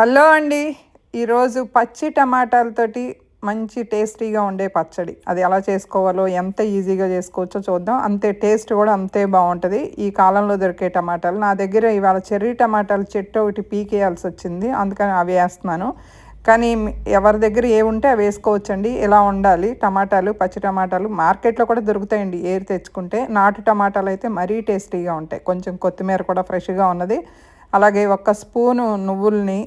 Hello అండి. ఈరోజు పచ్చి టమాటాలతోటి మంచి టేస్టీగా ఉండే పచ్చడి. అది ఎలా చేసుకోవాలో ఎంత ఈజీగా చేసుకోవచ్చో చూద్దాం. అంతే టేస్ట్ కూడా అంతే బాగుంటుంది. ఈ కాలంలో దొరికే టమాటాలు. నా దగ్గర ఇవాళ చెర్రీ టమాటాలు చెట్టు ఒకటి పీకేయాల్సి వచ్చింది. అందుకని అవి వేస్తున్నాను. కానీ ఎవరి దగ్గర ఏ ఉంటే అవి వేసుకోవచ్చండి. ఇలా ఉండాలి? టమాటాలు పచ్చి టమాటాలు మార్కెట్లో కూడా దొరుకుతాయండి. ఏరు తెచ్చుకుంటే నాటు టమాటాలు అయితే మరీ టేస్టీగా ఉంటాయి. కొంచెం కొత్తిమీర కూడా ఫ్రెష్గా ఉన్నది. అలాగే ఒక స్పూను నువ్వుల్ని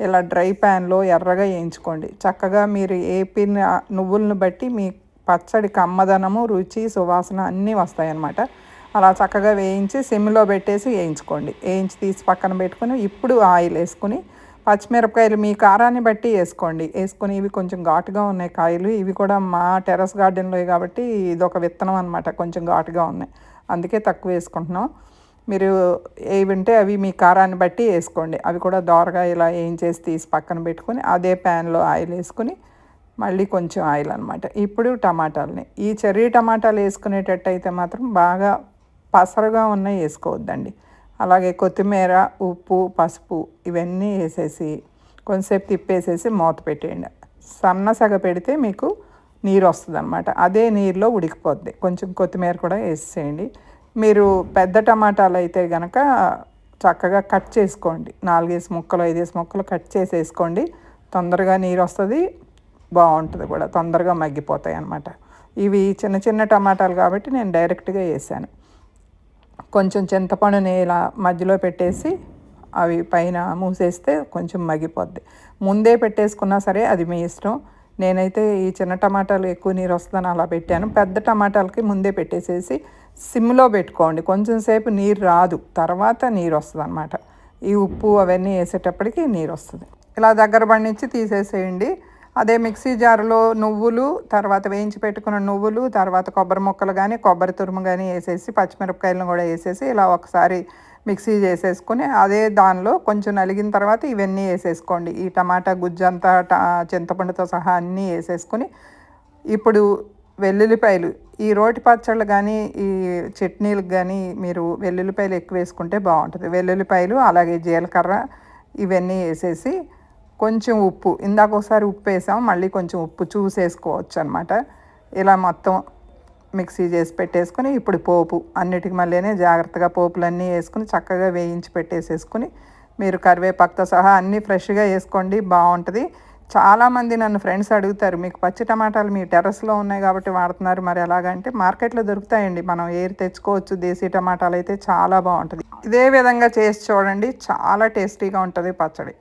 ఇలా డ్రై ప్యాన్లో ఎర్రగా వేయించుకోండి. చక్కగా మీరు ఏపిన నువ్వులను బట్టి మీ పచ్చడి కమ్మదనము రుచి సువాసన అన్నీ వస్తాయన్నమాట. అలా చక్కగా వేయించి సిమ్లో పెట్టేసి వేయించుకోండి. వేయించి తీసి పక్కన పెట్టుకుని ఇప్పుడు ఆయిల్ వేసుకుని పచ్చిమిరపకాయలు మీ కారాన్ని బట్టి వేసుకోండి. వేసుకుని ఇవి కొంచెం ఘాటుగా ఉన్నాయి కాయలు. ఇవి కూడా మా టెరస్ గార్డెన్లో కాబట్టి ఇది ఒక విత్తనం అనమాట కొంచెం ఘాటుగా ఉన్నాయి. అందుకే తక్కువ వేసుకుంటున్నాం. మీరు ఏవి ఉంటే అవి మీ కారాన్ని బట్టి వేసుకోండి. అవి కూడా దోరగా ఇలా ఏం చేసి తీసి పక్కన పెట్టుకొని అదే ప్యాన్లో ఆయిల్ వేసుకుని మళ్ళీ కొంచెం ఆయిల్ అనమాట ఇప్పుడు టమాటాలని. ఈ చెర్రీ టమాటాలు వేసుకునేటట్టు అయితే మాత్రం బాగా పసరుగా ఉన్నాయి వేసుకోవద్దండి. అలాగే కొత్తిమీర ఉప్పు పసుపు ఇవన్నీ వేసేసి కొంచెంసేపు తిప్పేసేసి మూత పెట్టేయండి. సన్నసగ పెడితే మీకు నీరు వస్తుంది అనమాట అదే నీరులో ఉడికిపోద్ది. కొంచెం కొత్తిమీర కూడా వేసేయండి మీరు పెద్ద టమాటాలు అయితే కనుక చక్కగా కట్ చేసుకోండి. నాలుగేసి ముక్కలు ఐదేసి ముక్కలు కట్ చేసేసుకోండి. తొందరగా నీరు వస్తుంది బాగుంటుంది కూడా. తొందరగా మగ్గిపోతాయి అన్నమాట. ఇవి చిన్న చిన్న టమాటాలు కాబట్టి నేను డైరెక్ట్గా వేసాను. కొంచెం చింతపండుని ఇలా మధ్యలో పెట్టేసి అవి పైన మూసేస్తే కొంచెం మగ్గిపోద్ది. ముందే పెట్టేసుకున్నా సరే అది మీ ఇష్టం. నేనైతే ఈ చిన్న టమాటాలు ఎక్కువ నీరు వస్తుందని అలా పెట్టాను. పెద్ద టమాటాలకి ముందే పెట్టేసేసి సిమ్లో పెట్టుకోండి. కొంచెం సేపు నీరు రాదు. తర్వాత నీరు వస్తుంది అనమాట ఈ ఉప్పు అవన్నీ వేసేటప్పటికి నీరు వస్తుంది. ఇలా దగ్గర పండించి తీసేసేయండి. అదే మిక్సీ జారులో నువ్వులు తర్వాత వేయించి పెట్టుకున్న నువ్వులు తర్వాత కొబ్బరి ముక్కలు కానీ కొబ్బరి తురుము కానీ వేసేసి పచ్చిమిరపకాయలను కూడా వేసేసి ఇలా ఒకసారి మిక్సీ చేసేసుకుని అదే దానిలో కొంచెం నలిగిన తర్వాత ఇవన్నీ వేసేసుకోండి. ఈ టమాటా గుజ్జంతా చింతపండుతో సహా అన్నీ వేసేసుకొని ఇప్పుడు వెల్లుల్లిపాయలు. ఈ రోటి పచ్చళ్ళు కానీ ఈ చట్నీలకు కానీ మీరు వెల్లుల్లిపాయలు ఎక్కువ వేసుకుంటే బాగుంటుంది. వెల్లుల్లిపాయలు అలాగే జీలకర్ర ఇవన్నీ వేసేసి కొంచెం ఉప్పు. ఇందాక ఒకసారి ఉప్పు వేసాం మళ్ళీ కొంచెం ఉప్పు చూసేసుకోవచ్చు అనమాట ఇలా మొత్తం మిక్సీ చేసి పెట్టేసుకొని ఇప్పుడు పోపు అన్నిటికి మళ్ళీనే జాగ్రత్తగా పోపులన్నీ వేసుకుని చక్కగా వేయించి పెట్టేసేసుకుని మీరు కరివేపాకుతో సహా అన్నీ ఫ్రెష్గా వేసుకోండి బాగుంటుంది. చాలామంది నన్ను ఫ్రెండ్స్ అడుగుతారు మీకు పచ్చి టమాటాలు మీ టెర్రస్లో ఉన్నాయి కాబట్టి వాడుతున్నారు మరి ఎలాగంటే మార్కెట్లో దొరుకుతాయండి. మనం ఏరి తెచ్చుకోవచ్చు దేశీ టమాటాలు అయితే చాలా బాగుంటుంది. ఇదే విధంగా చేసి చూడండి చాలా టేస్టీగా ఉంటుంది పచ్చడి.